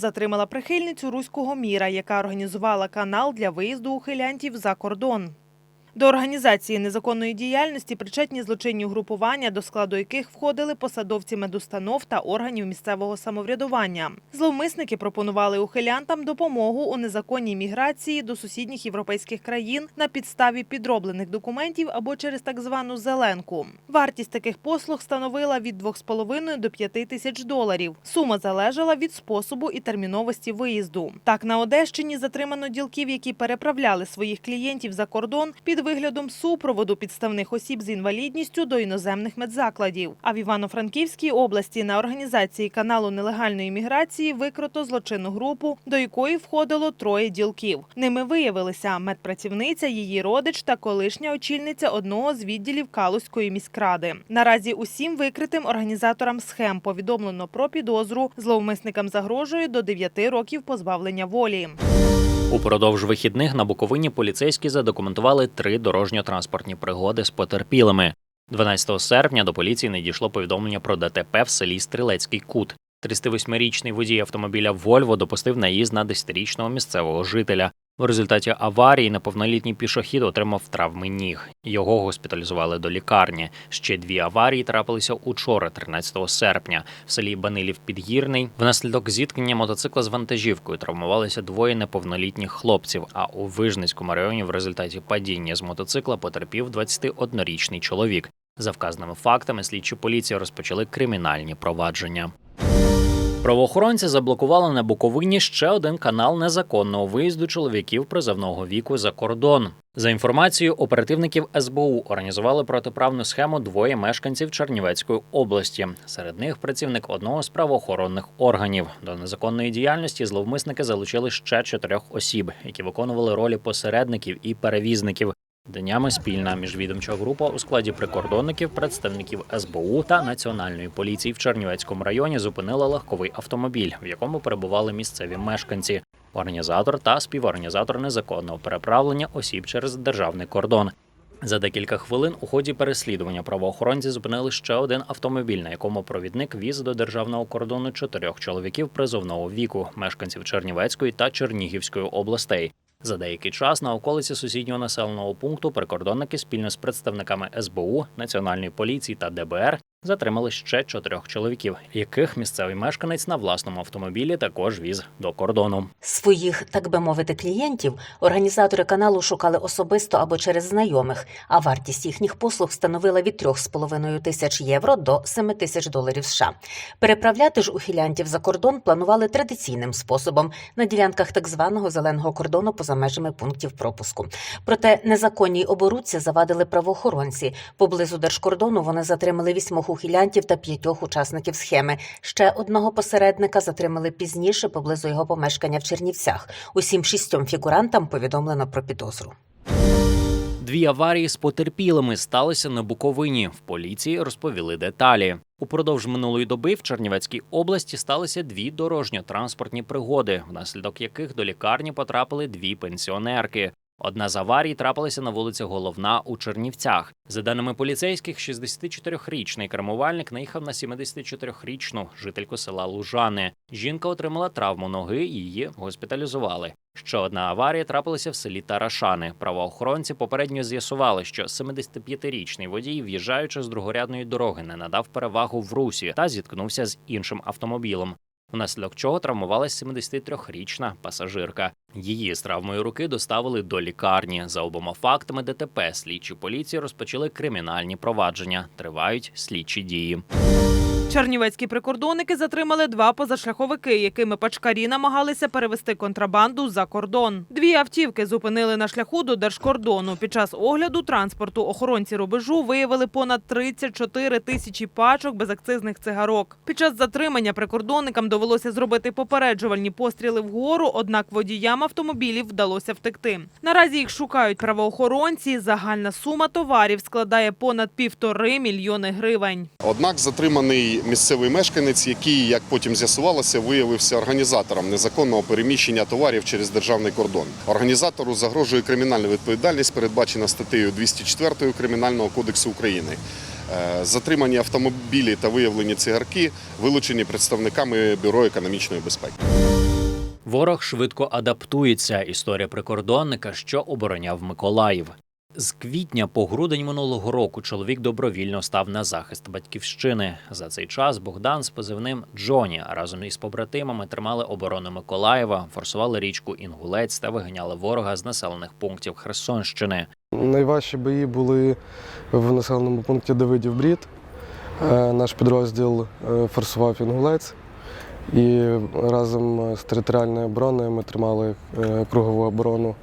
затримала прихильницю руського міра, яка організувала канал для виїзду ухилянтів за кордон. До організації незаконної діяльності причетні злочинні угрупування, до складу яких входили посадовці медустанов та органів місцевого самоврядування. Зловмисники пропонували ухилянтам допомогу у незаконній міграції до сусідніх європейських країн на підставі підроблених документів або через так звану зеленку. Вартість таких послуг становила від 2,5 до 5 тисяч доларів. Сума залежала від способу і терміновості виїзду. Так, на Одещині затримано ділків, які переправляли своїх клієнтів за кордон під виглядом супроводу підставних осіб з інвалідністю до іноземних медзакладів. А в Івано-Франківській області на організації каналу нелегальної міграції викрито злочинну групу, до якої входило троє ділків. Ними виявилися медпрацівниця, її родич та колишня очільниця одного з відділів Калузької міськради. Наразі усім викритим організаторам схем повідомлено про підозру. Зловмисникам загрожує до 9 років позбавлення волі. Упродовж вихідних на Буковині поліцейські задокументували три дорожньо-транспортні пригоди з потерпілими. 12 серпня до поліції надійшло повідомлення про ДТП в селі Стрілецький Кут. 38-річний водій автомобіля Вольво допустив наїзд на 10-річного місцевого жителя. У результаті аварії неповнолітній пішохід отримав травми ніг. Його госпіталізували до лікарні. Ще дві аварії трапилися учора, 13 серпня, в селі Банилів Підгірний. Внаслідок зіткнення мотоцикла з вантажівкою травмувалися двоє неповнолітніх хлопців. А у Вижницькому районі в результаті падіння з мотоцикла потерпів 21-річний чоловік. За вказаними фактами слідчі поліції розпочали кримінальні провадження. Правоохоронці заблокували на Буковині ще один канал незаконного виїзду чоловіків призовного віку за кордон. За інформацією оперативників СБУ, організували протиправну схему двоє мешканців Чернівецької області. Серед них працівник одного з правоохоронних органів. До незаконної діяльності зловмисники залучили ще чотирьох осіб, які виконували ролі посередників і перевізників. Днями спільна міжвідомча група у складі прикордонників, представників СБУ та національної поліції в Чернівецькому районі зупинила легковий автомобіль, в якому перебували місцеві мешканці, організатор та співорганізатор незаконного переправлення осіб через державний кордон. За декілька хвилин у ході переслідування правоохоронці зупинили ще один автомобіль, на якому провідник віз до державного кордону чотирьох чоловіків призовного віку, мешканців Чернівецької та Чернігівської областей. За деякий час на околиці сусіднього населеного пункту прикордонники спільно з представниками СБУ, Національної поліції та ДБР затримали ще чотирьох чоловіків, яких місцевий мешканець на власному автомобілі також віз до кордону. Своїх, так би мовити, клієнтів організатори каналу шукали особисто або через знайомих, а вартість їхніх послуг становила від 3,5 тисяч євро до 7 тисяч доларів США. Переправляти ж ухилянтів за кордон планували традиційним способом на ділянках так званого зеленого кордону поза межами пунктів пропуску. Проте незаконній оборудці завадили правоохоронці. Поблизу держкордону вони затримали вісьмох ухилянтів та п'ятьох учасників схеми. Ще одного посередника затримали пізніше поблизу його помешкання в Чернівцях. Усім шістьом фігурантам повідомлено про підозру. Дві аварії з потерпілими сталися на Буковині. В поліції розповіли деталі. Упродовж минулої доби в Чернівецькій області сталися дві дорожньо-транспортні пригоди, внаслідок яких до лікарні потрапили дві пенсіонерки. Одна з аварій трапилася на вулиці Головна у Чернівцях. За даними поліцейських, 64-річний кермувальник наїхав на 74-річну жительку села Лужани. Жінка отримала травму ноги, і її госпіталізували. Ще одна аварія трапилася в селі Тарашани. Правоохоронці попередньо з'ясували, що 75-річний водій, в'їжджаючи з другорядної дороги, не надав перевагу в русі та зіткнувся з іншим автомобілем. Внаслідок чого травмувалась 73-річна пасажирка. Її з травмою руки доставили до лікарні. За обома фактами ДТП слідчі поліції розпочали кримінальні провадження. Тривають слідчі дії. Чернівецькі прикордонники затримали два позашляховики, якими пачкарі намагалися перевести контрабанду за кордон. Дві автівки зупинили на шляху до держкордону. Під час огляду транспорту охоронці рубежу виявили понад 34 тисячі пачок безакцизних цигарок. Під час затримання прикордонникам довелося зробити попереджувальні постріли вгору, однак водіям автомобілів вдалося втекти. Наразі їх шукають правоохоронці. Загальна сума товарів складає понад півтори мільйони гривень. Однак затриманий місцевий мешканець, який, як потім з'ясувалося, виявився організатором незаконного переміщення товарів через державний кордон. Організатору загрожує кримінальна відповідальність, передбачена статтею 204 Кримінального кодексу України. Е, Затримані автомобілі та виявлені цигарки вилучені представниками Бюро економічної безпеки. Ворог швидко адаптується. Історія прикордонника, що обороняв Миколаїв. З квітня по грудень минулого року чоловік добровільно став на захист батьківщини. За цей час Богдан з позивним Джоні разом із побратимами тримали оборону Миколаєва, форсували річку Інгулець та виганяли ворога з населених пунктів Херсонщини. Найважчі бої були в населеному пункті Давидів Брід. Е, Наш підрозділ е, форсував Інгулець. І разом з територіальною обороною ми тримали е, кругову оборону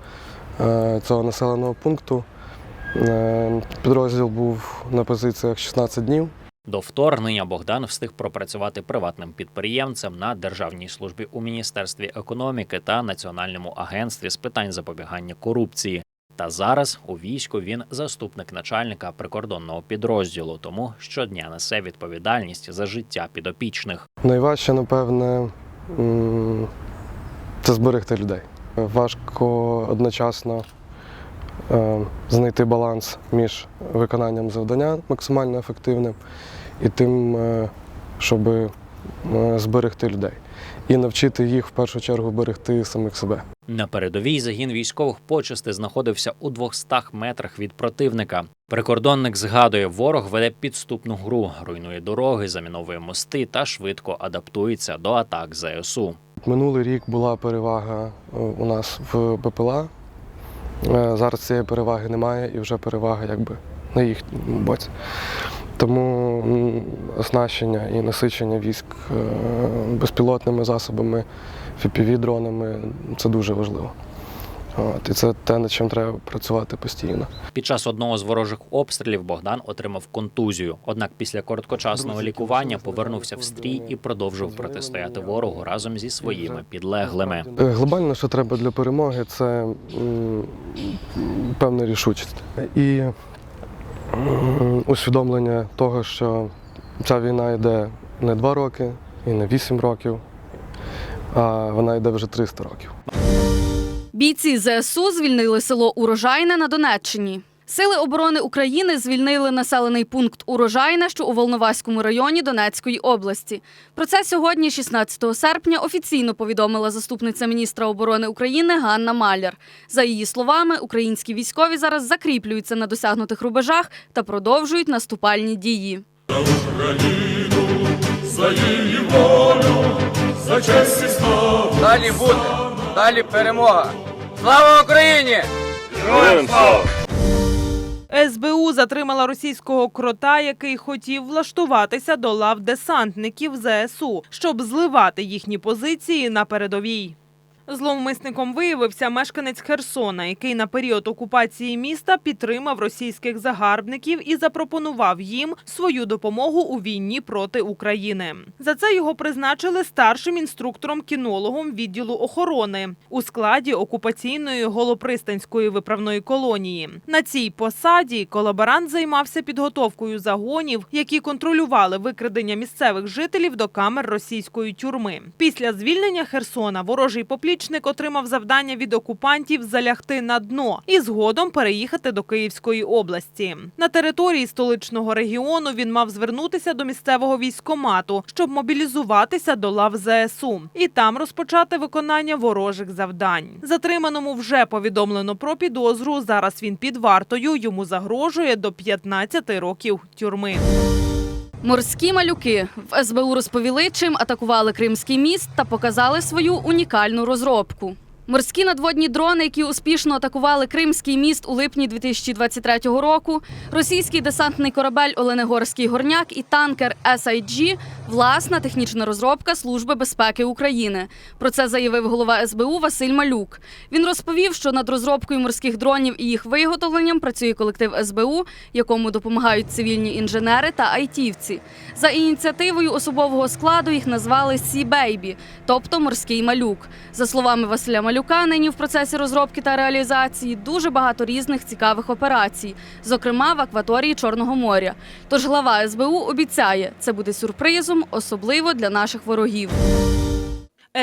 цього населеного пункту. Е, Підрозділ був на позиціях 16 днів. До вторгнення Богдан встиг пропрацювати приватним підприємцем на державній службі у міністерстві економіки та національному агентстві з питань запобігання корупції. Та зараз у війську він заступник начальника прикордонного підрозділу, тому щодня несе відповідальність за життя підопічних. Найважче, напевне, це зберегти людей. Важко одночасно знайти баланс між виконанням завдання максимально ефективним і тим, е, щоб е, зберегти людей. І навчити їх в першу чергу берегти самих себе. На передовій загін військових почести знаходився у 200 метрах від противника. Прикордонник згадує, ворог веде підступну гру, руйнує дороги, заміновує мости та швидко адаптується до атак ЗСУ. Минулий рік була перевага е, у нас в БПЛА. Е, Зараз цієї переваги немає і вже перевага якби на їхньому боці. Тому оснащення і насичення військ е, безпілотними засобами, FPV-дронами це дуже важливо. От, і це те, над чим треба працювати постійно. Під час одного з ворожих обстрілів Богдан отримав контузію. Однак після короткочасного лікування повернувся в стрій і продовжив протистояти ворогу разом зі своїми підлеглими. Е, Глобально, що треба для перемоги, це певна рішучість і усвідомлення того, що ця війна йде не два роки і не вісім років, а вона йде вже 300 років. Бійці ЗСУ звільнили село Урожайне на Донеччині. Сили оборони України звільнили населений пункт Урожайне, що у Волноваському районі Донецької області. Про це сьогодні, 16 серпня, офіційно повідомила заступниця міністра оборони України Ганна Маляр. За її словами, українські військові зараз закріплюються на досягнутих рубежах та продовжують наступальні дії. Далі буде, далі перемога. Слава Україні! СБУ затримала російського крота, який хотів влаштуватися до лав десантників ЗСУ, щоб зливати їхні позиції на передовій. Зловмисником виявився мешканець Херсона, який на період окупації міста підтримав російських загарбників і запропонував їм свою допомогу у війні проти України. За це його призначили старшим інструктором-кінологом відділу охорони у складі окупаційної голопристанської виправної колонії. На цій посаді колаборант займався підготовкою загонів, які контролювали викрадення місцевих жителів до камер російської тюрми. Після звільнення Херсона ворожий поплічник отримав завдання від окупантів залягти на дно і згодом переїхати до Київської області. На території столичного регіону він мав звернутися до місцевого військомату, щоб мобілізуватися до лав ЗСУ і там розпочати виконання ворожих завдань. Затриманому вже повідомлено про підозру. Зараз він під вартою. Йому загрожує до 15 років тюрми. Морські малюки в СБУ розповіли, чим атакували Кримський міст та показали свою унікальну розробку. Морські надводні дрони, які успішно атакували Кримський міст у липні 2023 року, російський десантний корабель Оленегорський горняк і танкер SIG – власна технічна розробка Служби безпеки України. Про це заявив голова СБУ Василь Малюк. Він розповів, що над розробкою морських дронів і їх виготовленням працює колектив СБУ, якому допомагають цивільні інженери та айтівці. За ініціативою особового складу їх назвали Сі Бейбі, тобто морський малюк. За словами Василя Малюка, нині в процесі розробки та реалізації дуже багато різних цікавих операцій, зокрема в акваторії Чорного моря. Тож глава СБУ обіцяє, це буде сюрпризом, особливо для наших ворогів.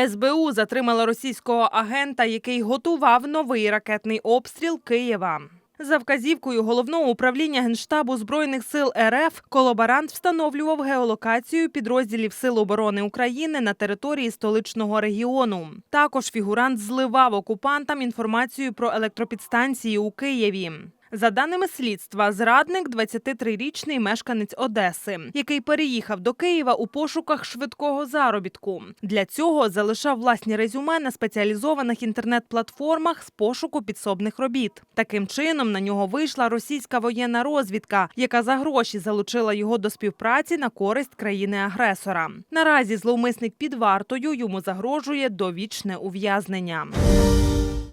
СБУ затримала російського агента, який готував новий ракетний обстріл Києва. За вказівкою головного управління Генштабу Збройних сил РФ колаборант встановлював геолокацію підрозділів Сил оборони України на території столичного регіону. Також фігурант зливав окупантам інформацію про електропідстанції у Києві. За даними слідства, зрадник 23-річний мешканець Одеси, який переїхав до Києва у пошуках швидкого заробітку. Для цього залишав власні резюме на спеціалізованих інтернет-платформах з пошуку підсобних робіт. Таким чином на нього вийшла російська воєнна розвідка, яка за гроші залучила його до співпраці на користь країни-агресора. Наразі зловмисник під вартою йому загрожує довічне ув'язнення.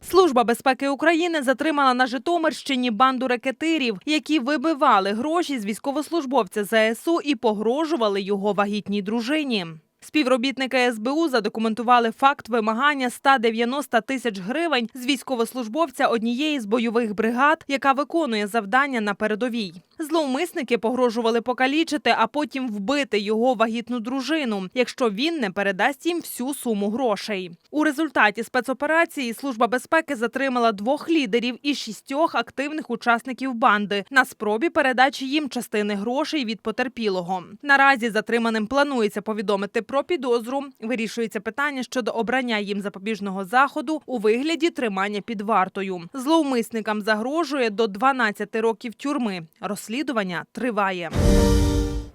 Служба безпеки України затримала на Житомирщині банду рекетирів, які вибивали гроші з військовослужбовця ЗСУ і погрожували його вагітній дружині. Співробітники СБУ задокументували факт вимагання 190 тисяч гривень з військовослужбовця однієї з бойових бригад, яка виконує завдання на передовій. Зловмисники погрожували покалічити, а потім вбити його вагітну дружину, якщо він не передасть їм всю суму грошей. У результаті спецоперації служба безпеки затримала двох лідерів і шістьох активних учасників банди на спробі передачі їм частини грошей від потерпілого. Наразі затриманим планується повідомити про підозру. Вирішується питання щодо обрання їм запобіжного заходу у вигляді тримання під вартою. Зловмисникам загрожує до 12 років тюрми. Розслідування триває.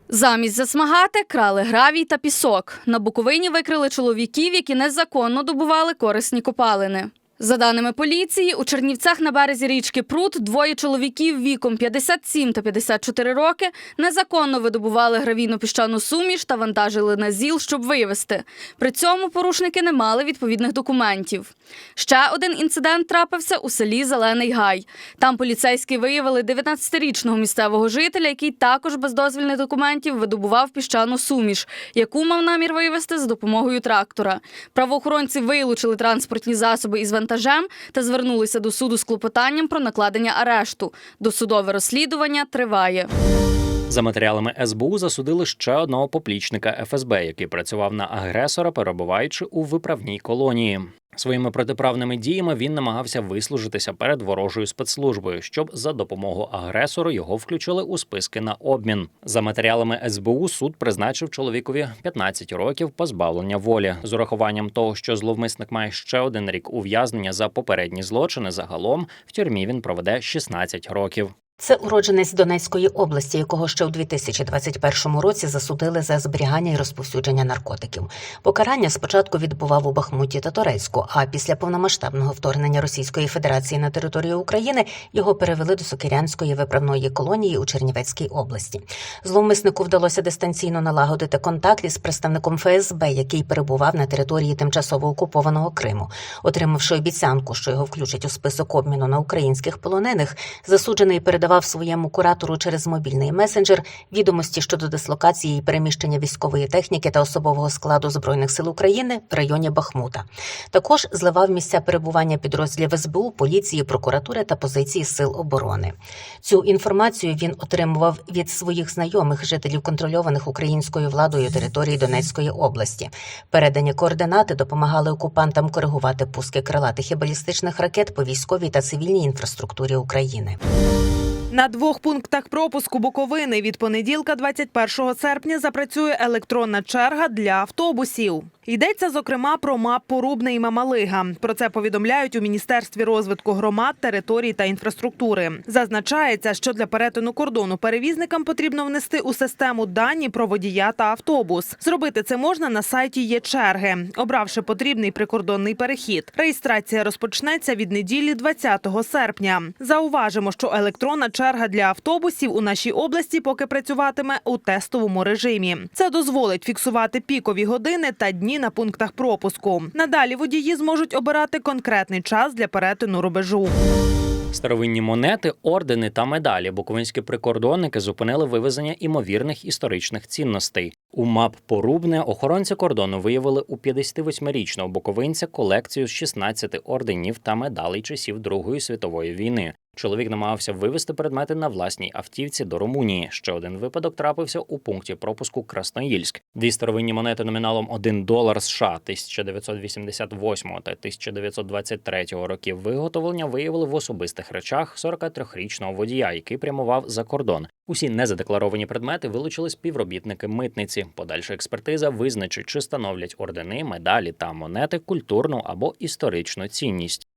Замість засмагати крали гравій та пісок. На Буковині викрили чоловіків, які незаконно добували корисні копалини. За даними поліції, у Чернівцях на березі річки Прут двоє чоловіків віком 57 та 54 роки незаконно видобували гравійно-піщану суміш та вантажили на ЗІЛ, щоб вивезти. При цьому порушники не мали відповідних документів. Ще один інцидент трапився у селі Зелений Гай. Там поліцейські виявили 19-річного місцевого жителя, який також без дозвільних документів видобував піщану суміш, яку мав намір вивезти за допомогою трактора. Правоохоронці вилучили транспортні засоби із вантажем та звернулися до суду з клопотанням про накладення арешту. Досудове розслідування триває. За матеріалами СБУ засудили ще одного поплічника ФСБ, який працював на агресора, перебуваючи у виправній колонії. Своїми протиправними діями він намагався вислужитися перед ворожою спецслужбою, щоб за допомогою агресору його включили у списки на обмін. За матеріалами СБУ суд призначив чоловікові 15 років позбавлення волі з урахуванням того, що зловмисник має ще один рік ув'язнення за попередні злочини. Загалом в тюрмі він проведе 16 років. Це уродженець Донецької області, якого ще у 2021 році засудили за зберігання і розповсюдження наркотиків. Покарання спочатку відбував у Бахмуті та Торецьку, а після повномасштабного вторгнення Російської Федерації на територію України його перевели до Сокирянської виправної колонії у Чернівецькій області. Зловмиснику вдалося дистанційно налагодити контакт із представником ФСБ, який перебував на території тимчасово окупованого Криму. Отримавши обіцянку, що його включать у список обміну на українських полонених, засуджений передав своєму куратору через мобільний месенджер відомості щодо дислокації і переміщення військової техніки та особового складу збройних сил України в районі Бахмута. Також зливав місця перебування підрозділів СБУ, поліції, прокуратури та позиції сил оборони. Цю інформацію він отримував від своїх знайомих жителів контрольованих українською владою території Донецької області. Передані координати допомагали окупантам коригувати пуски крилатих і балістичних ракет по військовій та цивільній інфраструктурі України. На двох пунктах пропуску Буковини від понеділка, 21 серпня, запрацює електронна черга для автобусів. Йдеться зокрема про МАП Порубне і Мамалига. Про це повідомляють у міністерстві розвитку громад, територій та інфраструктури. Зазначається, що для перетину кордону перевізникам потрібно внести у систему дані про водія та автобус. Зробити це можна на сайті є черги, обравши потрібний прикордонний перехід. Реєстрація розпочнеться від неділі 20 серпня. Зауважимо, що електронна черга для автобусів у нашій області поки працюватиме у тестовому режимі. Це дозволить фіксувати пікові години та дні на пунктах пропуску. Надалі водії зможуть обирати конкретний час для перетину рубежу. Старовинні монети, ордени та медалі буковинські прикордонники зупинили вивезення імовірних історичних цінностей. У МАП Порубне охоронці кордону виявили у 58-річного буковинця колекцію з 16 орденів та медалей часів Другої світової війни. Чоловік намагався вивезти предмети на власній автівці до Румунії. Ще один випадок трапився у пункті пропуску Красноїльськ. Дві старовинні монети номіналом 1 долар США 1988 та 1923 років виготовлення виявили в особистих речах 43-річного водія, який прямував за кордон. Усі незадекларовані предмети вилучили співробітники митниці. Подальша експертиза визначить, чи становлять ордени, медалі та монети культурну або історичну цінність.